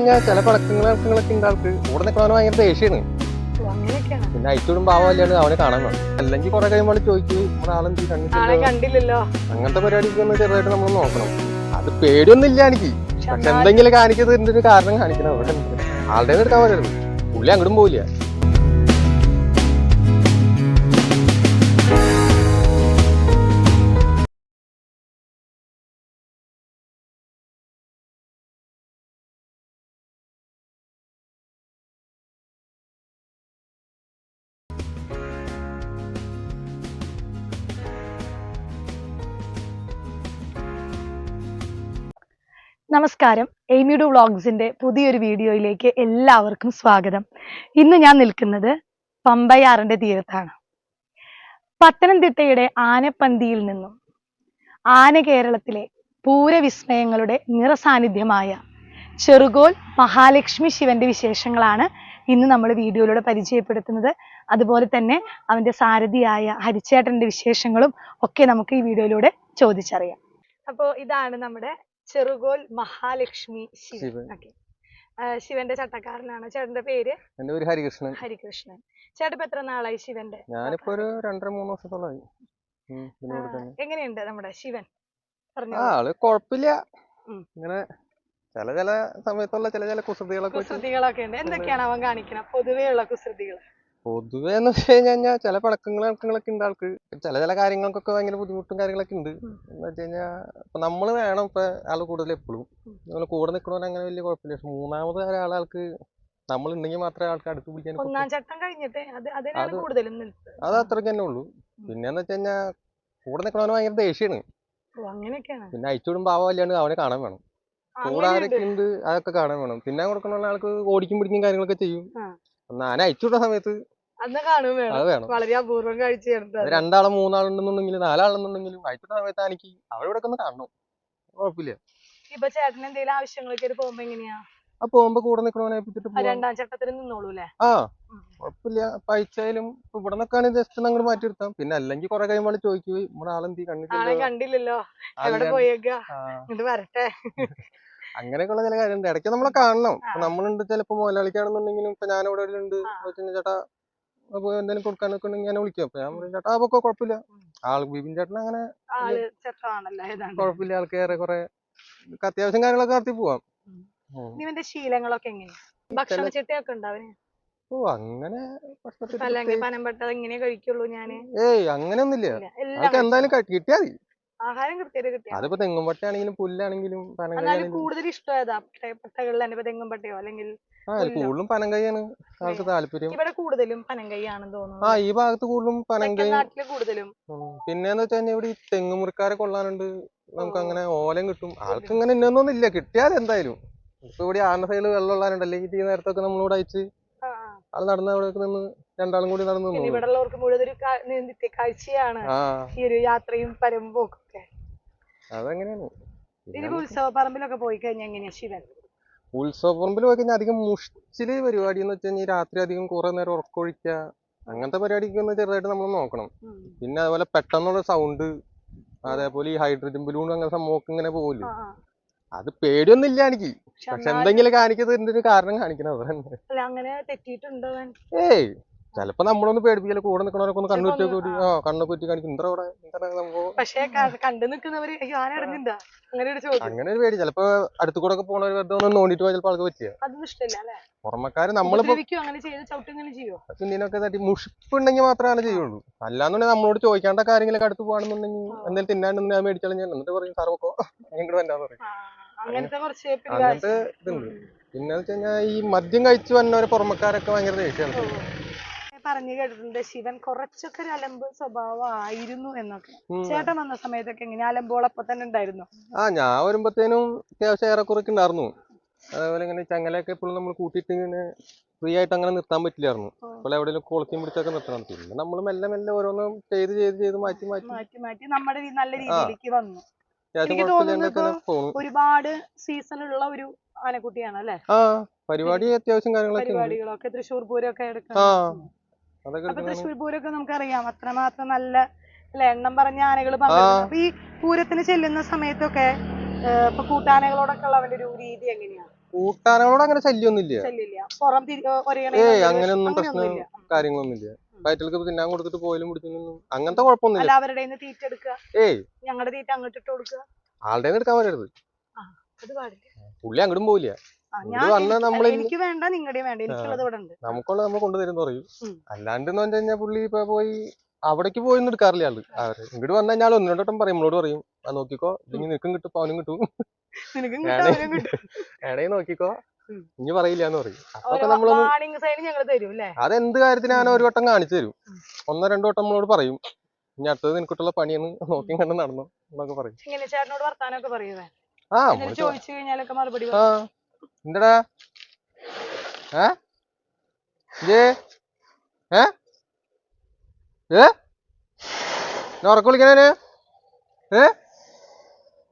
ചില പടക്കങ്ങളൊക്കെ ഉണ്ട് ആൾക്ക്. കൂടെ നിൽക്കണവന് ഭയങ്കര ദേഷ്യമാണ്. പിന്നെ അയച്ചോടും പാവല്ലാണ്ട് അവനെ കാണാൻ വേണം. അല്ലെങ്കിൽ കുറെ കഴിയുമ്പോൾ ചോദിച്ചു നമ്മുടെ ആളെന്ത് ആളെ കണ്ടില്ലല്ലോ. അങ്ങനത്തെ പരിപാടിക്ക് ഒന്ന് ചെറുതായിട്ട് നമ്മൾ നോക്കണം. അത് പേടിയൊന്നും ഇല്ല എനിക്ക്. പക്ഷെ പക്ഷെ എന്തെങ്കിലും കാണിക്കുന്നത് എന്തൊരു കാരണം കാണിക്കണം. അവിടെ ആളുടെ എടുക്കാൻ പറ്റുള്ളൂ പുള്ളി അങ്ങോട്ടും പോവില്ല. നമസ്കാരം. എയ്മിയുടെ വ്ളോഗ്സിന്റെ പുതിയൊരു വീഡിയോയിലേക്ക് എല്ലാവർക്കും സ്വാഗതം. ഇന്ന് ഞാൻ നിൽക്കുന്നത് പമ്പയാറിന്റെ തീരത്താണ്. പത്തനംതിട്ടയുടെ ആനപ്പന്തിയിൽ നിന്നും ആന കേരളത്തിലെ പൂരവിസ്മയങ്ങളുടെ നിറസാന്നിധ്യമായ ചെറുകോൽ മഹാലക്ഷ്മി ശിവന്റെ വിശേഷങ്ങളാണ് ഇന്ന് നമ്മൾ വീഡിയോയിലൂടെ പരിചയപ്പെടുത്തുന്നത്. അതുപോലെ തന്നെ അവന്റെ സാരഥിയായ ഹരിച്ചേട്ടന്റെ വിശേഷങ്ങളും ഒക്കെ നമുക്ക് ഈ വീഡിയോയിലൂടെ ചോദിച്ചറിയാം. അപ്പോൾ ഇതാണ് നമ്മുടെ ചെറുകോൽ മഹാലക്ഷ്മി ശിവൻ. ഓക്കേ ശിവന്റെ ചട്ടക്കാരനാണ്. ചേട്ടന്റെ പേര്? എന്റെ പേര് ഹരികൃഷ്ണൻ. ഹരികൃഷ്ണൻ. ചേട്ടൻ ഇപ്പൊ എത്ര നാളായി ശിവന്റെ ഞാനിപ്പോ ഒരു രണ്ടര മൂന്ന് വർഷത്തോളായി. എങ്ങനെയുണ്ട് നമ്മുടെ ശിവൻ? പറഞ്ഞു. ആൾ കൊഴപ്പില്ല. ഇങ്ങനെ ചില ചില സമയത്തുള്ള ചില ചില കുസൃതികളൊക്കെ കുസൃതികളൊക്കെ ഉണ്ട്. എന്തൊക്കെയാണ് അവൻ കാണിക്കുന്നത് പൊതുവെയുള്ള കുസൃതികൾ. പൊതുവെ എന്ന് വെച്ച് കഴിഞ്ഞാൽ ചില പടക്കങ്ങളും ഇളക്കങ്ങളൊക്കെ ഉണ്ട് ആൾക്ക്. ചില ചില കാര്യങ്ങൾക്കൊക്കെ ഭയങ്കര ബുദ്ധിമുട്ടും കാര്യങ്ങളൊക്കെ ഉണ്ട്. എന്ന് വെച്ച് കഴിഞ്ഞാൽ ഇപ്പൊ നമ്മൾ വേണം ഇപ്പൊ ആൾ കൂടുതൽ എപ്പോഴും നമ്മൾ നമ്മൾ കൂടെ നിൽക്കണവന് അങ്ങനെ വലിയ കുഴപ്പമില്ല പക്ഷെ മൂന്നാമത് ഒരാൾക്ക് നമ്മൾ ഉണ്ടെങ്കിൽ മാത്രമേ ആൾക്ക് അടുത്ത് പിടിക്കാൻ ഒന്നാം ചട്ടം കഴിഞ്ഞിട്ട് അത് അത്രയ്ക്ക് തന്നെ ഉള്ളൂ. പിന്നെന്ന് വെച്ച് കഴിഞ്ഞാൽ കൂടെ നിൽക്കണവന് ഭയങ്കര ദേഷ്യമാണ് പിന്നെ അങ്ങനെയൊക്കെയാണ്. പിന്നെ അല്ലാണ്ട് അവനെ കാണാൻ വേണം. കൂടെ ആരൊക്കെ ഉണ്ട് അതൊക്കെ കാണാൻ വേണം. പിന്നെ കൊടുക്കുന്ന ആൾക്ക് ഓടിക്കും പിടിക്കും കാര്യങ്ങളൊക്കെ ചെയ്യും. ഞാൻ അയച്ചുവിട്ട സമയത്ത് അന്ന് കാണും വേണം. വളരെ അപൂർവം അത് രണ്ടാളും മൂന്നാളുണ്ടെന്നുണ്ടെങ്കിലും നാലാളുണ്ടെന്നുണ്ടെങ്കിലും അയച്ചുവിട്ട സമയത്ത് എനിക്ക് ഇവിടെ ഒന്ന് കാണണം. കുഴപ്പമില്ല. ഇപ്പൊ ചേട്ടൻ എന്തെങ്കിലും ആവശ്യങ്ങളൊക്കെ പോകുമ്പോ എങ്ങനെയാ? ആ പോകുമ്പോ കൂടെ നിൽക്കണവനെ ഏൽപ്പിച്ചിട്ട് രണ്ടാം ചട്ടത്തിന് നിന്നോളൂ അല്ലേ? ആ കുഴപ്പമില്ല. അപ്പൊ അയച്ചായാലും ഇവിടെ നിൽക്കാണ് ജസ്റ്റ് അങ്ങോട്ട് മാറ്റി എടുത്താം പിന്നെ അല്ലെങ്കിൽ കുറെ കഴിയുമ്പോൾ ചോദിക്കും നമ്മുടെ ആളെന്തി ആളെ കണ്ടിട്ടില്ല കണ്ടില്ലല്ലോ എവിടെ പോയേക്ക? വരട്ടെ. അങ്ങനെയൊക്കെയുള്ള ചില കാര്യമുണ്ട് ഇടയ്ക്ക് നമ്മളെ കാണണം. നമ്മളുണ്ട് ചിലപ്പോ മുതലാളിക്കാണെന്നുണ്ടെങ്കിലും ഇപ്പൊ ഞാൻ ഇവിടെ ഉണ്ട്. ചേട്ടാ അപ്പൊ എന്തെങ്കിലും കൊടുക്കാനൊക്കെ ഉണ്ടെങ്കിൽ ഞാൻ വിളിക്കാം. അപ്പൊ ഞാൻ പറയും ചേട്ടാ അപ്പൊ കുഴപ്പമില്ല. ആൾ ബിബിൻ ചേട്ടൻ അങ്ങനെ കുഴപ്പമില്ല ആൾക്ക് ഏറെ കുറെ അത്യാവശ്യം കാര്യങ്ങളൊക്കെ നടത്തി പോവാം. ഇവന്റെ ശീലങ്ങളൊക്കെ എങ്ങനെയാ? ഭക്ഷണ ചിട്ടയൊക്കെ ഉണ്ടോ അവന്? ഓ അങ്ങനെ അല്ലെങ്കിൽ പ്രത്യേകിച്ച് പനം പെട്ടത് ഇങ്ങനെ കഴിക്കുള്ളൂ ഞാൻ. ഏയ് അങ്ങനെയൊന്നുമില്ല. ഇല്ല. അതൊക്കെ എന്തായാലും കിട്ടിയാ മതി. ആഹാരം കൃത്യമായിട്ട് കിട്ടിയാ അതിപ്പോ തെങ്ങുംപട്ടയാണെങ്കിലും പുല്ലാണെങ്കിലും പനങ്കഴിയാണെങ്കിലും കൂടുതൽ ഇഷ്ടം ഏതാ പട്ട- പട്ടകളിൽ തന്നെ ഇപ്പൊ തെങ്ങും പട്ടയോ അല്ലെങ്കിൽ ആ? കൂടുതലും പനങ്കയാണ് ആൾക്ക്. താല്പര്യം. ഇവിടെ കൂടുതലും പനങ്കൈയാണെന്ന് ആ ഈ ഭാഗത്ത് കൂടുതലും പനങ്കയും നാട്ടിൽ കൂടുതലും. പിന്നെന്ന് വെച്ചാൽ ഇവിടെ ഈ തെങ്ങ് മുറിക്കാരെ കൊള്ളാനുണ്ട്. നമുക്ക് അങ്ങനെ ഓലം കിട്ടും. ആൾക്ക് ഇങ്ങനെ ഇന്നൊന്നും ഇല്ല. കിട്ടിയാൽ എന്തായാലും. ഇപ്പൊ ഇവിടെ ആന സൈഡിൽ വെള്ളം ഉള്ളാനുണ്ട്. അല്ലെങ്കിൽ ഈ നേരത്തൊക്കെ നമ്മളിവിടെ അയച്ച്. ആൾ നടന്ന് അവിടെ നിന്ന് രണ്ടാളും കൂടി നടന്നു ഇവിടെയുള്ളവർക്ക് മുഴുവൻ ഒരു കാ- നിത്യ കാഴ്ചയാണ് ഈ ഒരു യാത്രയും പരമ്പോക്കും ഒക്കെ അതങ്ങനെയാണ്? പിന്നെ ഉത്സവ പറമ്പിലൊക്കെ പോയി കഴിഞ്ഞാൽ എങ്ങനെയാ ശിവൻ? ഉത്സവപ്പറമ്പിൽ പോയി കഴിഞ്ഞാൽ അധികം മുഷ്ടിൽ പരിപാടി എന്ന് വെച്ച് കഴിഞ്ഞാൽ രാത്രി അധികം കുറെ നേരം ഉറക്കൊഴിക്കുക അങ്ങനത്തെ പരിപാടിക്ക് ഒന്ന് ചെറുതായിട്ട് നമ്മൾ നോക്കണം. പിന്നെ അതുപോലെ പെട്ടെന്നുള്ള സൗണ്ട് അതേപോലെ ഈ ഹൈഡ്രജൻ ബലൂൺ അങ്ങനെ സംഭവമൊക്കെ ഇങ്ങനെ പോകില്ല. അത് പേടിയൊന്നും ഇല്ല എനിക്ക്. പക്ഷെ എന്തെങ്കിലും കാണിക്കുന്നത് എന്തൊരു കാരണം കാണിക്കണം അത് തന്നെ അങ്ങനെ തെറ്റിയിട്ടുണ്ടോ ഏയ്. ചിലപ്പോ നമ്മളൊന്ന് പേടിപ്പിക്കല. കൂടെ നിക്കണവരൊക്കെ ഒന്ന് കണ്ണു കുറ്റി ആ. കണ്ണൊക്കെ കുറ്റി കാണിക്കും. എന്താ അവിടെ? എന്താണ് കണ്ടു നിൽക്കുന്നവര് അങ്ങനെ ഒരു അങ്ങനെ പേടി. ചിലപ്പോ അടുത്ത് കൂടെ ഒക്കെ പോണവര് വെറുതെ ഒന്ന് നോണ്ടിട്ട് പോയാൽ ചിലപ്പോ ആൾക്ക് പറ്റിയ? പുറമക്കാര് നമ്മളിപ്പോ അങ്ങനെ പിന്നീനൊക്കെ തട്ടി മുഷിപ്പുണ്ടെങ്കിൽ മാത്രമാണ് ചെയ്യുള്ളൂ. അല്ലാന്നുണ്ടെങ്കിൽ നമ്മളോട് ചോദിക്കേണ്ട കാര്യങ്ങളൊക്കെ അടുത്ത് പോകണമെന്നുണ്ടെങ്കിൽ എന്തെങ്കിലും തിന്നാണ്ടെന്ന് ഞാൻ മേടിച്ചാലും ഞാൻ എന്നിട്ട് പറയും സാർ പൊക്കോ. അങ്ങനെ പറയും. അങ്ങനത്തെ കുറച്ച് അങ്ങനത്തെ ഇതുണ്ട്. പിന്നെ വെച്ച് കഴിഞ്ഞാൽ ഈ മദ്യം കഴിച്ചു വന്നവരെ പുറമക്കാരൊക്കെ ഭയങ്കര ദേഷ്യമാണ് പറഞ്ഞു കേട്ടിട്ടുണ്ട് ശിവൻ കുറച്ചൊക്കെ ഒരു അലമ്പ് സ്വഭാവമായിരുന്നു എന്നൊക്കെ. ചേട്ടൻ വന്ന സമയത്തൊക്കെ എങ്ങനെ? അലമ്പോളപ്പൊ തന്നെ ഉണ്ടായിരുന്നു? ആ ഞാൻ വരുമ്പത്തേനും അത്യാവശ്യം ഏറെക്കുറൊക്കെ ഉണ്ടായിരുന്നു. അതേപോലെ ഇങ്ങനെ ചങ്ങലയൊക്കെ എപ്പോഴും നമ്മൾ കൂട്ടിയിട്ട് ഇങ്ങനെ ഫ്രീ ആയിട്ട് അങ്ങനെ നിർത്താൻ പറ്റില്ലായിരുന്നു. അപ്പോൾ എവിടെയെങ്കിലും കുളത്തിയും പിടിച്ചൊക്കെ നിർത്തണം. പിന്നെ നമ്മൾ മെല്ലെ മെല്ലെ ഓരോന്നും ചെയ്ത് ചെയ്ത് ചെയ്ത് മാറ്റി മാറ്റി. മാറ്റി മാറ്റി നമ്മുടെ നല്ല രീതിയിലേക്ക് വന്നു. എനിക്ക് തോന്നുന്നു ഒരുപാട് സീസൺ ഉള്ള ഒരു ആനക്കുട്ടിയാണ് അല്ലേ ആ പരിപാടി അത്യാവശ്യം കാര്യങ്ങളൊക്കെ പരിപാടികളൊക്കെ തൃശ്ശൂർ പൂരമൊക്കെ അതൊക്കെ അപ്പൊ തൃശ്ശൂർ പൂരമൊക്കെ നമുക്കറിയാം. അത്രമാത്രം നല്ല അല്ലെ എണ്ണം പറഞ്ഞ ആനകൾ അപ്പൊ ഈ പൂരത്തിന് ചെല്ലുന്ന സമയത്തൊക്കെ ഇപ്പൊ കൂട്ടാനകളോടൊക്കെ ഉള്ള അവന്റെ ഒരു രീതി എങ്ങനെയാ? കൂട്ടാനകളോട് അങ്ങനെ ശല്യമൊന്നുമില്ല പുറം ഏയ് അങ്ങനെയൊന്നും പ്രശ്നം കാര്യങ്ങളൊന്നുമില്ല. വയറ്റിലേക്ക് തിന്നാൻ കൊടുത്തിട്ട് പോയാലും പിടിച്ചൊന്നും അങ്ങനത്തെ കുഴപ്പമൊന്നുമില്ല. അല്ല അവരുടെ നിന്ന് തീറ്റ എടുക്കുക. ഏയ്. ഞങ്ങളുടെ തീറ്റ അങ്ങോട്ട് ഇട്ട് കൊടുക്കുക. ആളുടെ എടുക്കാൻ പറയരുത് പുള്ളി അങ്ങോട്ടും പോവില്ല. എനിക്ക് വേണ്ട നിങ്ങളുടെ വേണ്ട എനിക്കുള്ളത് ഇവിടെ ഉണ്ട് നമുക്കുള്ളത് നമ്മൾ കൊണ്ടുതരും പറയും. അല്ലാണ്ട് എന്ന് പറഞ്ഞു കഴിഞ്ഞാൽ പുള്ളി ഇപ്പൊ പോയി അവിടേക്ക് പോയി എടുക്കാറില്ല ആൾ. അവർ ഇങ്ങോട്ട് വന്നു കഴിഞ്ഞാൽ ഒന്ന് രണ്ടോട്ടം പറയും നമ്മളോട് പറയും ആ നോക്കിക്കോ ഇനി നിനക്കും കിട്ടും പവനും അവനും കിട്ടും. എടേ നോക്കിക്കോ. ഇനി പറയില്ല എന്ന് പറയും. അപ്പൊ നമ്മളൊന്ന് അതെന്ത് കാര്യത്തിനാണ് ഒരു വട്ടം കാണിച്ചു തരും. ഒന്നോ രണ്ടോ വട്ടം നമ്മളോട് പറയും ഇനി അടുത്തത് നിനക്കിട്ടുള്ള പണിയെന്ന് നോക്കി കണ്ട് നടന്നു എന്നൊക്കെ പറയും. ആ ചോദിച്ചു കഴിഞ്ഞാലൊക്കെ മറുപടി ആ. എന്തടാ? ഏ? ഇജേ ഏ? ഏ? ഞാൻ ഉറക്കം വിളിക്കണേ ഏ?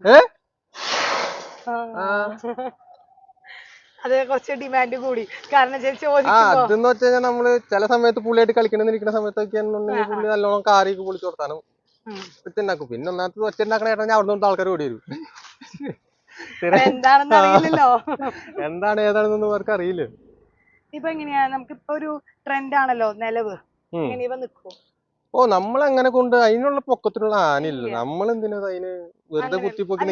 ഏ. അത് കുറച്ച് ഡിമാൻഡ് കൂടി. കാരണം അതെന്ന് വെച്ച് കഴിഞ്ഞാൽ നമ്മൾ ചില സമയത്ത് പുള്ളിയായിട്ട് കളിക്കണെന്നിരിക്കുന്ന ഇരിക്കുന്ന സമയത്തൊക്കെ ആണെന്നുണ്ടെങ്കിൽ പുള്ളി നല്ലോണം കാറിയൊക്കെ പൊളിച്ചു കൊടുത്താനും ഒറ്റ ഉണ്ടാക്കും. പിന്നെ ഒന്നാമത്തെ ഒറ്റ ഉണ്ടാക്കണ ഏട്ടാ ഞാൻ അവിടെ നിന്ന് ആൾക്കാർ ഓടി വരും. എന്താണെന്ന് അറിയില്ലല്ലോ. എന്താണ് ഏതാണെന്നൊന്നും അവർക്ക് അറിയില്ല. ഇപ്പൊ എങ്ങനെയാ? നമുക്കിപ്പോ ഒരു ട്രെൻഡ് ആണല്ലോ നിലവ്. നിക്കോ ഓ നമ്മളങ്ങനെ കൊണ്ട് അതിനുള്ള പൊക്കത്തിലുള്ള ആനയില്ല ഇല്ല. നമ്മൾ എന്തിനാ അതിന് വെറുതെ കുത്തിപ്പോക്കി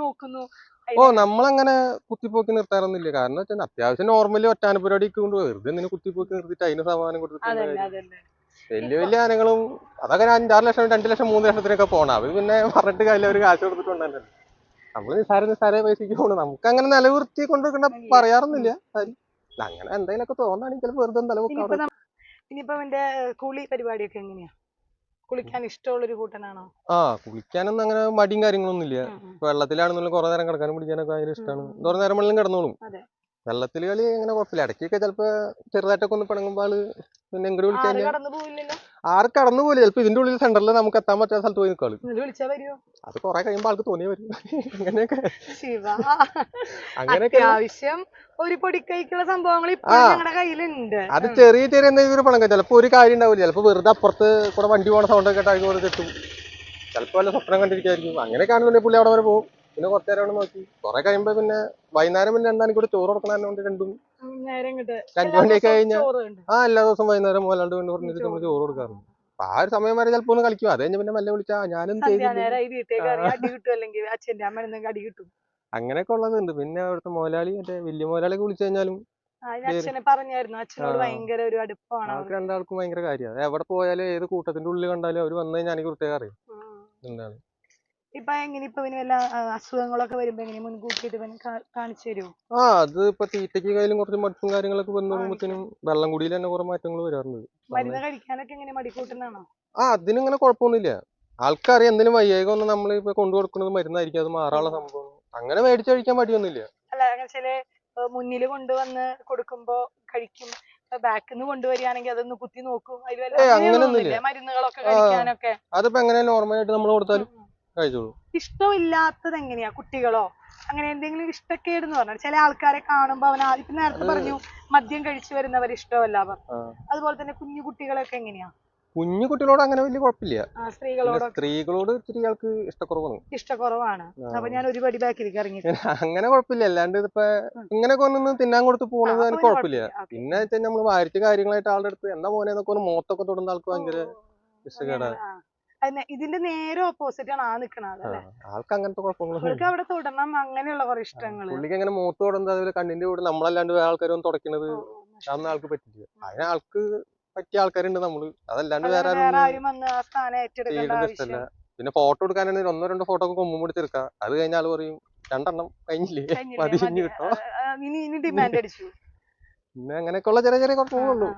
നോക്കുന്നു. ഓ നമ്മളങ്ങനെ കുത്തിപ്പോക്കി നിർത്താറൊന്നുമില്ല. കാരണം വെച്ചാൽ അത്യാവശ്യം നോർമലി ഒറ്റാന പരിപാടിക്ക് കൊണ്ട് വെറുതെ എന്തിനു കുത്തിപ്പോക്കി നിർത്തിട്ട് അതിന് സമാധാനം കൊടുത്തിട്ട് വലിയ വലിയ ആനകളും അതൊക്കെ അഞ്ചാറ് ലക്ഷം രണ്ട് ലക്ഷം മൂന്ന് ലക്ഷത്തിനൊക്കെ പോണം. അത് പിന്നെ പറഞ്ഞിട്ട് കാര്യം അവർ കാശ് കൊടുത്തിട്ടുണ്ടല്ലോ നമ്മൾ നിസ്സാര നിസ്സാര പൈസക്ക് പോണു നമുക്ക് അങ്ങനെ നിലവൃത്തി കൊണ്ടുവെക്കണ്ട പറയാറൊന്നുമില്ല. അങ്ങനെ എന്തെങ്കിലുമൊക്കെ തോന്നാണെങ്കിൽ വെറുതെ നിലവൊക്കെ ഇനിയിപ്പോ കുളി പരിപാടിയൊക്കെ എങ്ങനെയാ? കുളിക്കാൻ ഇഷ്ടമുള്ള ഒരു കൂട്ടനാണോ? ആ കുളിക്കാനൊന്നും അങ്ങനെ മടിയും കാര്യങ്ങളൊന്നും ഇല്ല. വെള്ളത്തിലാണെന്നുള്ള കുറെ നേരം കിടക്കാനും പിടിക്കാനൊക്കെ ഭയങ്കര ഇഷ്ടമാണ്. കുറെ നേരം വെള്ളം കിടന്നോളും. വെള്ളത്തിൽ കളി അങ്ങനെ കുഴപ്പമില്ല ഇടയ്ക്കൊക്കെ ചിലപ്പോ ചെറുതായിട്ടൊക്കെ ഒന്ന് പിണങ്ങുമ്പോൾ ആൾ പിന്നെ എങ്കിലും വിളിച്ചു ആറ് കടന്നു പോവില്ലല്ലോ? ആറ് കടന്നു പോലെ ചിലപ്പോ ഇതിന്റെ ഉള്ളിൽ സെന്ററിൽ നമുക്ക് എത്താൻ പറ്റാത്ത സ്ഥലത്ത് പോയി നിൽക്കാൾ അത് കുറെ കഴിയുമ്പോൾ ആൾക്ക് തോന്നിയ വരും. അങ്ങനെയൊക്കെ. ആവശ്യം ഒരു പൊടിക്കൈക്കുള്ള സംഭവങ്ങൾ ഞങ്ങളുടെ കയ്യിലുണ്ട്. അത് ചെറിയ ചെറിയ എന്തെങ്കിലും പിണങ്ങും ചിലപ്പോ ഒരു കാര്യം ഉണ്ടാവില്ല ചിലപ്പോ വെറുതെ അപ്പുറത്ത് കൂടെ വണ്ടി പോണ സൗണ്ട് കേട്ടാൽ പോലെ കിട്ടും ചിലപ്പോ വല്ല സ്വപ്നം കണ്ടിരിക്കായിരിക്കും. അങ്ങനെയൊക്കെ ആണെന്നുണ്ടെങ്കിൽ പുള്ളി അവിടെ വരെ പോകും. പിന്നെ കുറച്ചു നേരം അവിടെ നോക്കി. കുറെ കഴിയുമ്പോ പിന്നെ വൈകുന്നേരം പിന്നെ രണ്ടാനും കൂടി ചോറ് കൊടുക്കണതുകൊണ്ട് രണ്ടും. രണ്ടു അഞ്ചു മണിയൊക്കെ കഴിഞ്ഞാൽ ആ എല്ലാ ദിവസവും വൈകുന്നേരം മോലാണ്ട് കൊണ്ട് പറഞ്ഞിട്ട് നമ്മൾ ചോറ് കൊടുക്കാറുണ്ട്. ആ ഒരു സമയം വരെ ചിലപ്പോ ഒന്ന് കളിക്കും. അത് കഴിഞ്ഞ പിന്നെ മെല്ലെ വിളിച്ചാ ഞാനും അങ്ങനെയൊക്കെ ഉള്ളതുണ്ട് പിന്നെ അവിടുത്തെ മോലാളി മറ്റേ വലിയ മോലാളിയൊക്കെ വിളിച്ചു കഴിഞ്ഞാലും അവർക്ക് രണ്ടാൾക്കും ഭയങ്കര കാര്യമാണ്. എവിടെ പോയാലും ഏത് കൂട്ടത്തിന്റെ ഉള്ളിൽ കണ്ടാലും അവർ വന്നു കഴിഞ്ഞാൽ എനിക്ക് പ്രത്യേകം അറിയാം. എന്താണ്? ഇപ്പൊ എങ്ങനെ ഇപ്പൊ ഇവന് വല്ല അസുഖങ്ങളൊക്കെ വരുമ്പോ എങ്ങനെ മുൻകൂട്ടിയിട്ട് ഇവന് കാ- കാണിച്ചു തരുമോ ആ അത് ഇപ്പൊ തീറ്റയ്ക്ക് കയ്യിലും കുറച്ച് മടുപ്പും കാര്യങ്ങളൊക്കെ വന്നു തുടങ്ങുമ്പോഴത്തേനും വെള്ളം കുടിയിൽ തന്നെ കുറെ മാറ്റങ്ങൾ വരാറുണ്ട്. മരുന്ന് കഴിക്കാനൊക്കെ എങ്ങനെ മടിക്കൂട്ടുന്നാണോ ആ അതിനിങ്ങനെ കുഴപ്പമൊന്നുമില്ല. ആൾക്കറിയാം എന്തെങ്കിലും വയ്യായിക ഒന്നും നമ്മൾ ഇപ്പൊ കൊണ്ടു കൊടുക്കുന്നത് മരുന്നായിരിക്കും അത് മാറാനുള്ള സംഭവം. അങ്ങനെ മേടിച്ചു കഴിക്കാൻ മടിയൊന്നുമില്ല. അല്ല അങ്ങനെ ചില മുന്നിൽ കൊണ്ടുവന്ന് കൊടുക്കുമ്പോ കഴിക്കും. ബാക്കിൽ നിന്ന് കൊണ്ടുവരികയാണെങ്കിൽ അതൊന്ന് കുത്തി നോക്കും. അതിൽ. മരുന്നുകളൊക്കെ. കഴിക്കാനൊക്കെ. അതിപ്പോ എങ്ങനെ നോർമലായിട്ട് നമ്മൾ കൊടുത്താലും ഇഷ്ടമില്ലാത്തത് എങ്ങനെയാ കുട്ടികളോ? അങ്ങനെ എന്തെങ്കിലും ഇഷ്ടക്കേട് എന്ന് പറഞ്ഞാൽ ചില ആൾക്കാരെ കാണുമ്പോ അവൻ ആദ്യം ഇപ്പൊ നേരത്തെ പറഞ്ഞു മദ്യം കഴിച്ചു വരുന്നവർ ഇഷ്ടമല്ല അതുപോലെ തന്നെ കുഞ്ഞു കുട്ടികളൊക്കെ എങ്ങനെയാ? കുഞ്ഞു കുട്ടികളോട് അങ്ങനെ വലിയ കുഴപ്പമില്ല. സ്ത്രീകളോട് സ്ത്രീകളോട് ഇത്തിരി ആൾക്ക് ഇഷ്ടക്കുറവാണ്. ഇഷ്ടക്കുറവാണ്. അപ്പൊ ഞാൻ ഒരു പടി ബാക്കിലേക്ക് ഇറങ്ങി. അങ്ങനെ കുഴപ്പമില്ല. അല്ലാണ്ട് ഇതിപ്പോ ഇങ്ങനെ ഒന്ന് തിന്നാൻ കൊടുത്ത് പോണത് അതിന് കുഴപ്പമില്ല. പിന്നെ വെച്ചാൽ നമ്മൾ വാരിച്ച കാര്യങ്ങളായിട്ട് ആളുടെ അടുത്ത് എന്താ മോനെ എന്നൊക്കെ ഒന്ന് മോത്തൊക്കെ തൊടുന്ന ആൾക്ക് ഭയങ്കര ഇഷ്ടക്കേടാ അങ്ങനെ, ആ. അതിന് ഇതിന്റെ നേരെ ഓപ്പോസിറ്റ് ആണ് ആ നിക്കണത് ആ, അല്ലെ ആൾക്ക് അങ്ങനത്തെ കുഴപ്പങ്ങളൊന്നും അവർക്ക് അവിടെ തൊടണം അങ്ങനെയുള്ള കുറെ ഇഷ്ടങ്ങൾ. പുള്ളിക്ക് അങ്ങനെ മൂത്ത് തുടങ്ങുന്നത് കണ്ണിന്റെ കൂടെ നമ്മളല്ലാണ്ട് വേറെ ആൾക്കാരൊന്നും തുടക്കണത് ഓ, ഓ, അതൊന്നും ആൾക്ക് പറ്റില്ല. അതിന് ആൾക്ക് പറ്റിയ ആൾക്കാരുണ്ട് നമ്മൾ. അതല്ലാണ്ട് വേറെ വേറെ ആരും ആരും വന്ന് ആ സ്ഥാനം ഏറ്റെടുക്കേണ്ട ചെയ്യണമെന്ന് ഇഷ്ടമല്ല ആവശ്യം പിന്നെ ഫോട്ടോ എടുക്കാനാണെങ്കിൽ ഒന്നോ രണ്ടോ ഫോട്ടോ ഒക്കെ കൊമ്പും പിടിച്ചെടുക്കാം അത് കഴിഞ്ഞ ആൾ പറയും രണ്ടെണ്ണം കഴിഞ്ഞില്ലേ? കഴിഞ്ഞില്ലേ? മതി ഇനി മതി. കിട്ടോ. ആ, ഇനി ഇനി ഡിമാൻഡ് അടിച്ചു. പിന്നെ അങ്ങനെയൊക്കെയുള്ള ചെറിയ ചെറിയ കുഴപ്പങ്ങളുള്ളൂ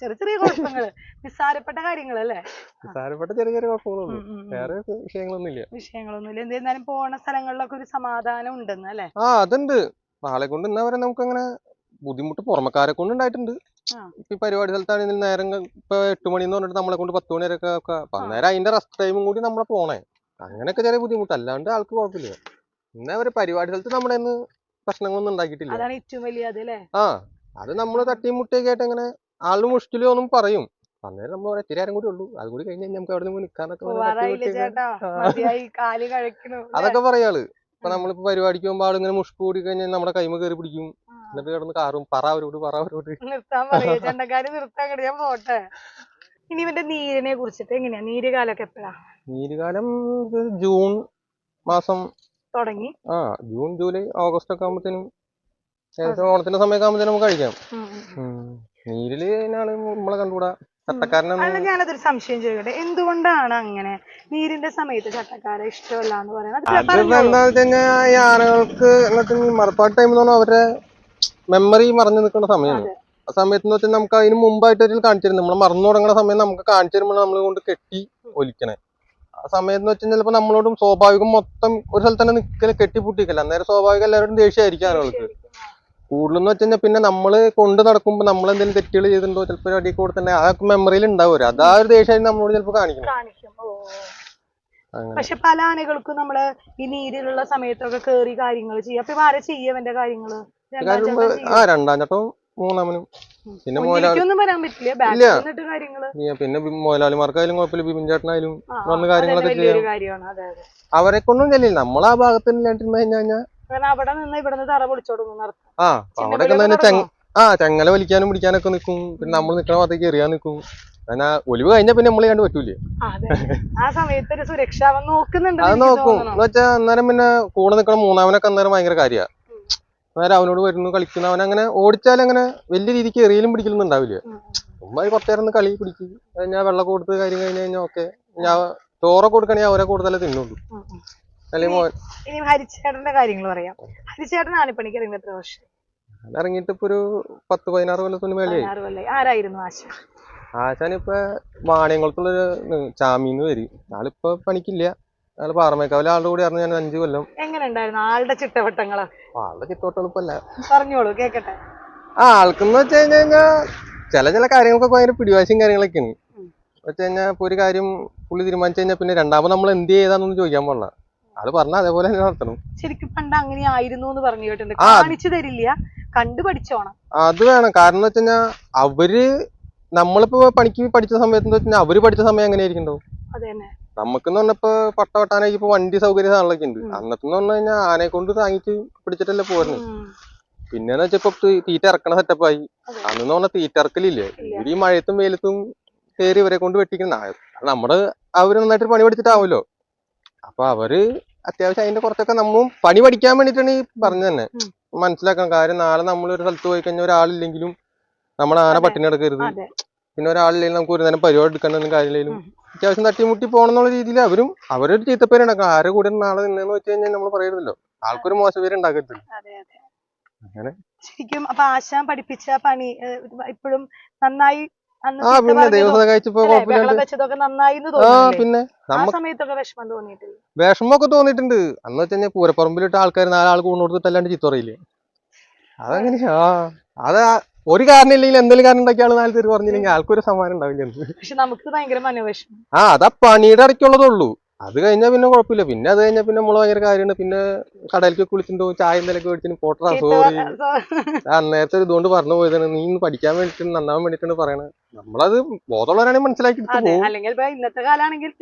ചെറിയ ചെറിയ കുഴപ്പങ്ങൾ. നിസ്സാരപ്പെട്ട കാര്യങ്ങളല്ലേ? നിസ്സാരപ്പെട്ട ചെറിയ ചെറിയ കുഴപ്പങ്ങളുള്ളൂ. വേറെ വിഷയങ്ങളൊന്നുമില്ല. വിഷയങ്ങളൊന്നുമില്ല. എന്നിരുന്നാലും പോണ സ്ഥലങ്ങളിലൊക്കെ ഒരു സമാധാനം ഉണ്ടെന്ന് അല്ലേ? ആ അതുണ്ട്. ആളെ കൊണ്ട് ഇന്നേ വരെ നമുക്ക് അങ്ങനെ ബുദ്ധിമുട്ട് പുറമക്കാരെ കൊണ്ട് ഉണ്ടായിട്ടുണ്ട്. ഈ പരിപാടി സ്ഥലത്താണെങ്കിൽ നേരം ഇപ്പൊ എട്ട് മണി എന്ന് പറഞ്ഞിട്ട് നമ്മളെ കൊണ്ട് പത്ത് മണി വരെ ഒക്കെ. അന്നേരം അതിന്റെ റെസ്റ്റ് ടൈമും കൂടി നമ്മളെ പോണേ. അങ്ങനെയൊക്കെ ചെറിയ ബുദ്ധിമുട്ട്. അല്ലാണ്ട് ആൾക്ക് കുഴപ്പമില്ല. ഇന്നേ വരെ പരിപാടി സ്ഥലത്ത് നമ്മുടെ പ്രശ്നങ്ങളൊന്നും ഉണ്ടാക്കിയിട്ടില്ല. അതാണ് ഏറ്റവും വലിയ ആ. അത് നമ്മൾ തട്ടിയും മുട്ടിയൊക്കെ ആയിട്ട് അങ്ങനെ ആളുടെ മുഷ്കിലും ഒന്നും പറയും. അന്നേരം നമ്മൾ പറയാം ഇത്തിരി കൂടി ഉള്ളൂ. അത് കൂടി കഴിഞ്ഞ് കഴിഞ്ഞാൽ നമുക്ക് അവിടെ നിന്ന് നിൽക്കാന്നൊക്കെ അതൊക്കെ പറയാൾ. ഇപ്പൊ നമ്മളിപ്പോ പരിപാടിക്ക് പോകുമ്പോ ആളിങ്ങനെ മുഷ്പ് കൂടി കഴിഞ്ഞാൽ നമ്മുടെ കൈമ കയറി പിടിക്കും. എന്നിട്ട് കിടന്ന് കാറും പറ അവരോട് പറ അവരോട്. ഇനി ഇവന്റെ നീരിനെ കുറിച്ചിട്ട് എങ്ങനെയാ? നീര് കാലൊക്കെ എപ്പോഴാ? നീരുകാലം ജൂൺ മാസം തുടങ്ങി. ആ ജൂൺ ജൂലൈ ഓഗസ്റ്റ് ഒക്കെ ആകുമ്പോഴത്തേനും ഏകദേശം ഓണത്തിന്റെ സമയമൊക്കെ ആകുമ്പോഴത്തേനും നമുക്ക് കഴിക്കാം. നീരിൽ നമ്മളെ കണ്ടുകൂടാ. ചട്ടക്കാരനാണ് ഞാനതൊരു സംശയം ചോദിക്കട്ടെ. എന്തുകൊണ്ടാണ് അങ്ങനെ നീരിന്റെ സമയത്ത് ചട്ടക്കാരെ ഇഷ്ടമല്ല എന്ന് പറയുന്നത്. എന്താ ഈ ആനകൾക്ക് മറപ്പാട് മറപ്പാട്ട് ടൈം എന്ന് പറഞ്ഞാൽ അവരുടെ മെമ്മറി മറഞ്ഞു നിൽക്കുന്ന സമയമാണ് ആ സമയത്ത് എന്ന് വെച്ചാൽ നമുക്ക് അതിന് മുമ്പായിട്ട് ഒരു കാണിച്ചിരുന്നു നമ്മൾ മറന്നു തുടങ്ങുന്ന സമയം നമുക്ക് കാണിച്ചു തരുമ്പോൾ നമ്മൾ കൊണ്ട് കെട്ടി ഒലിക്കണേ. ആ സമയത്ത് എന്ന് വെച്ചാൽ ചിലപ്പോൾ നമ്മളോടും സ്വാഭാവികം മൊത്തം ഒരു സ്ഥലത്ത് തന്നെ നിൽക്കൽ കെട്ടിപ്പൊട്ടിക്കല്ല അന്നേരം സ്വാഭാവികം എല്ലാവരോടും ദേഷ്യമായിരിക്കും ആളുകൾക്ക് കൂടുതലെന്ന് വെച്ച് കഴിഞ്ഞാൽ പിന്നെ നമ്മൾ കൊണ്ട് നടക്കുമ്പോൾ നമ്മൾ എന്തെങ്കിലും തെറ്റുകൾ ചെയ്തിട്ടുണ്ടോ? ചിലപ്പോൾ അടി കൂടെ തന്നെ ആ മെമ്മറിയിൽ ഉണ്ടാവും അത് ആ ഒരു ദേഷ്യം നമ്മളോട് ചിലപ്പോൾ കാണിക്കണം പക്ഷെ പല ആനകൾക്കും നമ്മൾ ഈ നീരിലുള്ള സമയത്തൊക്കെ കേറി കാര്യങ്ങൾ ചെയ്യാം. അപ്പൊ ആരെ ചെയ്യവന്റെ കാര്യങ്ങൾ? ആ രണ്ടാം ചട്ടവും മൂന്നാമനും. പിന്നെ മോലാളി പിന്നെ മുതലാളിമാർക്കായാലും കുഴപ്പമില്ല. ബിബിൻ ചേട്ടനായാലും വന്ന് കാര്യങ്ങളൊക്കെ അതെ അവരെ കൊണ്ടും ചെല്ലില്ല. നമ്മൾ ആ ഭാഗത്ത് ഇല്ലാണ്ടിരുന്ന് കഴിഞ്ഞാൽ കാരണം അവിടെ നിന്ന് ഇവിടെ തറ ആ ചങ്ങല അവിടെയൊക്കെ തന്നെ ചെങ്ങ ആ ചെങ്ങല വലിക്കാനും പിടിക്കാനൊക്കെ നിൽക്കും പിന്നെ നമ്മൾ നിക്കണ ഭാഗത്തേക്ക് എറിയാൻ നിൽക്കും അങ്ങനെ ആ ഒലിവ് കഴിഞ്ഞ പിന്നെ നമ്മൾ കണ്ട് പറ്റൂലേ. ആ സമയത്ത് ഒരു സുരക്ഷ നോക്കുന്നുണ്ട് അത് നോക്കും. എന്ന് അന്നേരം പിന്നെ കൂടെ നിക്കണ മൂന്നാമനൊക്കെ അന്നേരം ഭയങ്കര കാര്യ. അന്നേരം അവനോട് വരുന്നു കളിക്കുന്നു. അവൻ അങ്ങനെ ഓടിച്ചാൽ അങ്ങനെ വലിയ രീതിക്ക് എറിയലും പിടിക്കലൊന്നും ഉണ്ടാവില്ല. ചുമ്മാ ഈ കുറച്ചു നേരം ഒന്ന് കളി പിടിക്കും. കഴിഞ്ഞാൽ വെള്ളം കൊടുത്ത് കാര്യം കഴിഞ്ഞ് കഴിഞ്ഞാൽ ഓക്കെ. ഞാൻ ചോറൊക്കെ കൊടുക്കണമെങ്കിൽ അവരെ കൂടുതലേ തിന്നുള്ളൂ. ഇനി ഹരിച്ചേട്ടന്റെ കാര്യങ്ങൾ പറയാം. ഹരിച്ചേട്ടനാണ് പണിക്ക് ഇറങ്ങിയത് എത്ര വർഷം. ഇറങ്ങിയിട്ട് ഇപ്പൊ ഒരു പത്ത് പതിനാറ് കൊല്ലത്തിന് കൊല്ലായി. ആരായിരുന്നു ആശ ആശാൻ ഇപ്പൊ വാണിയംകുളത്തുള്ളൊരു ചാമീന്ന് വരും. ആളിപ്പോ പണിക്കില്ല. ആൾ പാറമേക്കാവിലെ ആളുടെ കൂടെ ആയിരുന്നു ഞാൻ അഞ്ചു കൊല്ലം. എങ്ങനെ ഉണ്ടായിരുന്നു ആളുടെ ചിട്ടവട്ടങ്ങൾ? ആളുടെ ചിത്തോട്ട് എളുപ്പമല്ല പറഞ്ഞോളൂ കേക്കട്ടെ. ആ ആൾക്കെന്ന് വെച്ച് കഴിഞ്ഞ് കഴിഞ്ഞാൽ ചില ചില കാര്യങ്ങൾക്കൊക്കെ ഭയങ്കര പിടിവാശിയും കാര്യങ്ങളൊക്കെയാണ്. വെച്ച് കഴിഞ്ഞാൽ ഇപ്പൊ ഒരു കാര്യം പുള്ളി തീരുമാനിച്ചു കഴിഞ്ഞാൽ പിന്നെ രണ്ടാമത് നമ്മൾ എന്ത് ചെയ്താന്നൊന്നും ചോദിക്കാൻ പാടില്ല ആൾ പറഞ്ഞാൽ അതേപോലെ തന്നെ നടത്തണം. ശരിക്കും പണ്ട് അങ്ങനെ ആയിരുന്നു എന്ന് പറഞ്ഞു കേട്ടിട്ടുണ്ട്. കാണിച്ചു തരില്ല. കണ്ടു പഠിച്ചോണം. അത് വേണം. കാരണം വെച്ച് കഴിഞ്ഞാൽ അവർ നമ്മളിപ്പോ പണിക്ക് പഠിച്ച സമയത്ത് എന്ന് വെച്ചാൽ അവർ പഠിച്ച സമയം എങ്ങനെ ആയിരിക്കും നമുക്ക് നമുക്കെന്ന് പറഞ്ഞപ്പോ പട്ട വട്ടാനായി ഇപ്പൊ വണ്ടി സൗകര്യ സാധനങ്ങളൊക്കെ ഉണ്ട്. ഉം. അന്നത്തെ എന്ന് പറഞ്ഞു കഴിഞ്ഞാൽ ആനയെ കൊണ്ട് താങ്ങിച്ച് പിടിച്ചിട്ടല്ലേ പോരുന്നത്. പിന്നെന്ന് തീ- തീറ്റ ഇറക്കണ സെറ്റപ്പായി ആയി. അന്നെന്ന് പറഞ്ഞാൽ തീറ്റ ഇറക്കലില്ലേ. ഇവർ ഈ മഴയത്തും വെയിലത്തും കയറി ഇവരെ കൊണ്ട് വെട്ടിക്കുന്ന നമ്മുടെ അവർ നന്നായിട്ട് പണി പഠിച്ചിട്ടാവുമല്ലോ അപ്പൊ അവർ അത്യാവശ്യം അതിന്റെ കുറച്ചൊക്കെ നമ്മളും പണി പഠിക്കാൻ വേണ്ടിട്ടാണ് ഈ പറഞ്ഞു തന്നെ. മനസ്സിലാക്കണം കാര്യം നാളെ നമ്മൾ ഒരു സ്ഥലത്ത് പോയി കഴിഞ്ഞാൽ ഒരാളില്ലെങ്കിലും നമ്മൾ ആന. പട്ടിണി കിടക്കരുത്. പിന്നെ ഒരാളില്ലെങ്കിൽ നമുക്ക് ഒരു നേരം പരിപാടി എടുക്കാനൊന്നും കാര്യമില്ലെങ്കിലും അത്യാവശ്യം തട്ടിമുട്ടി പോകണം എന്നുള്ള രീതിയിൽ അവരും അവരൊരു ചീത്തപ്പേര് ഉണ്ടാക്കും ആരെ കൂടെ നാളെ നിന്നെന്ന് വെച്ച് കഴിഞ്ഞാൽ നമ്മൾ പറയരുതല്ലോ. ആൾക്കൊരു മോശം പേര് ഉണ്ടാക്കരുത് അങ്ങനെ. ശരിക്കും അപ്പൊ ആശാൻ പഠിപ്പിച്ച പണി ഇപ്പോഴും നന്നായി ആ പിന്നെ പറഞ്ഞതും, കഴിച്ചപ്പോ കുഴപ്പമില്ലാണ്ട് ആ പിന്നെ ആ നമ്മ സമയത്തൊക്കെ വിഷമം തോന്നിയിട്ടില്ല? വിഷമമൊക്കെ തോന്നിയിട്ടുണ്ട്. അന്ന് വെച്ച് കഴിഞ്ഞാൽ പൂരപ്പറമ്പിലിട്ട് ആൾക്കാർ നാലാൾ കൂണ് കൊടുത്തിട്ടല്ലാണ്ട് അതങ്ങനെ അതങ്ങനെയാ ആ അത് ഒരു കാരണം ഇല്ലെങ്കിൽ എന്തെങ്കിലും കാരണം ഉണ്ടാക്കിയ ആൾ നാല് പേര് പറഞ്ഞില്ലെങ്കിൽ ആൾക്കൊരു സമ്മാനം ഉണ്ടാവില്ല ആ അതാ പണിയുടെ ഇടയ്ക്കുള്ളതേ ഉള്ളൂ. അത് കഴിഞ്ഞാൽ പിന്നെ കുഴപ്പമില്ല പിന്നെ അത് കഴിഞ്ഞാൽ പിന്നെ നമ്മൾ ഭയങ്കര കാര്യമാണ്. പിന്നെ കടലിലേക്ക് കുളിച്ചിട്ടുണ്ടോ? ചായ എന്തെങ്കിലും മേടിച്ചിട്ട് പോട്ടറാ. സോറി അന്നേരത്തെ ഒരു ഇതുകൊണ്ട് പറഞ്ഞു പോയതാണ്. നീ ഇന്ന് പഠിക്കാൻ വേണ്ടിട്ട് നന്നാവാൻ വേണ്ടിട്ടാണ് പറയണത് നമ്മളത് ബോധമുള്ളവരാണെങ്കിൽ മനസ്സിലാക്കി ഇന്നത്തെ കാലാണെങ്കിൽ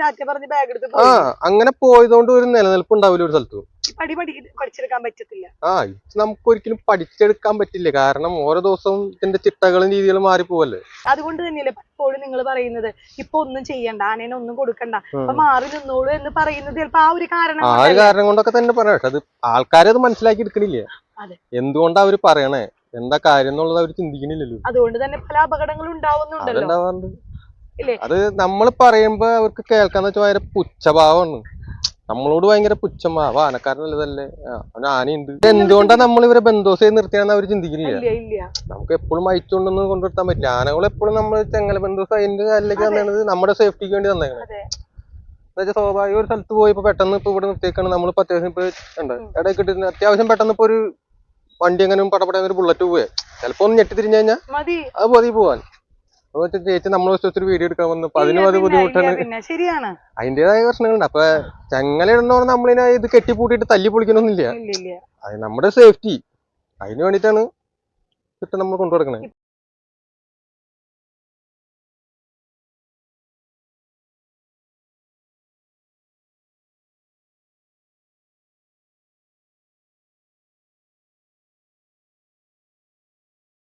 ആ അങ്ങനെ പോയതുകൊണ്ട് ഒരു നിലനിൽപ്പ് ഉണ്ടാവില്ല ഒരു സ്ഥലത്തും. പടി പടി പഠിച്ചെടുക്കാൻ പറ്റത്തില്ല. ആ ഇത് നമുക്ക് ഒരിക്കലും പഠിച്ചെടുക്കാൻ പറ്റില്ല. കാരണം ഓരോ ദിവസവും ഇതിന്റെ ചിട്ടകളും രീതികളും മാറിപ്പോവല്ലേ? അതുകൊണ്ട് തന്നെയല്ലേ പലപ്പോഴും നിങ്ങൾ പറയുന്നത് ഇപ്പൊ ഒന്നും ചെയ്യണ്ട ആനേനെ ഒന്നും കൊടുക്കണ്ട. അപ്പൊ മാറി നിന്നോളൂ എന്ന് പറയുന്നത് ചിലപ്പോ ആ ഒരു കാരണം ആ ഒരു കൊണ്ടല്ലേ? കാരണം കൊണ്ടൊക്കെ തന്നെ പറയാം പക്ഷെ അത് ആൾക്കാരെ അത് മനസ്സിലാക്കി എടുക്കണില്ല അതെ. എന്തുകൊണ്ടാ അവർ പറയണേ? എന്താ കാര്യം എന്നുള്ളത് അവർ ചിന്തിക്കണില്ലല്ലോ. അതുകൊണ്ട് തന്നെ പല അപകടങ്ങളും ഉണ്ടാവുന്നുണ്ടല്ലോ. അതുണ്ടാവാറുണ്ട് ഇല്ലേ? അത് നമ്മൾ പറയുമ്പോ അവർക്ക് കേൾക്കാന്ന് വെച്ചാൽ ഭയങ്കര പുച്ഛഭാവമാണ് നമ്മളോട് ഭയങ്കര ആനക്കാരനല്ലതല്ലേ ആ, അവന് ആനയുണ്ട്. എന്തുകൊണ്ടാ നമ്മൾ ഇവരെ ബന്ധോസയെ നിർത്തിയാന്ന് അവർ ചിന്തിക്കുന്നില്ല നമുക്ക് എപ്പോഴും അയച്ചുകൊണ്ടൊന്നും കൊണ്ടുവരുത്താൻ പറ്റില്ല. ആനകൾ എപ്പോഴും നമ്മൾ ചെങ്ങല ബന്ധോസ് അതിന്റെ കാലിലേക്ക്. തന്നത് നമ്മുടെ സേഫ്റ്റിക്ക് വേണ്ടി തന്നേക്കണം എന്നുവെച്ചാൽ സ്വാഭാവിക ഒരു സ്ഥലത്ത് പോയി ഇപ്പൊ പെട്ടെന്ന് ഇപ്പൊ ഇവിടെ നിർത്തിയേക്കാണ്. നമ്മളിപ്പോ അത്യാവശ്യം ഇപ്പൊ ഉണ്ട്. ഇടയ്ക്ക് കിട്ടുന്ന അത്യാവശ്യം പെട്ടെന്ന് ഇപ്പൊ ഒരു വണ്ടി എങ്ങനെ പടപടങ്ങനെ ഒരു ബുള്ളറ്റ് പോവേ. ചിലപ്പോ ഒന്ന് ഞെട്ടി തിരിഞ്ഞു കഴിഞ്ഞാൽ അത് മതി പോവാൻ. ചേച്ചി നമ്മൾ വെച്ചൊരു വീഡിയോ എടുക്കാൻ വന്നു. അതിനും അത് ബുദ്ധിമുട്ടാണ്. ശരിയാണ്. അതിന്റേതായ പ്രശ്നങ്ങളുണ്ട്. അപ്പൊ ചങ്ങല ഇടുന്നോണ്ട് നമ്മളിനെ ഇത് കെട്ടിപ്പൂട്ടിട്ട് തല്ലി ഇല്ല അത് നമ്മുടെ സേഫ്റ്റി അതിനു വേണ്ടിട്ടാണ് ഇട്ട് നമ്മൾ കൊണ്ടുനടക്കണേ.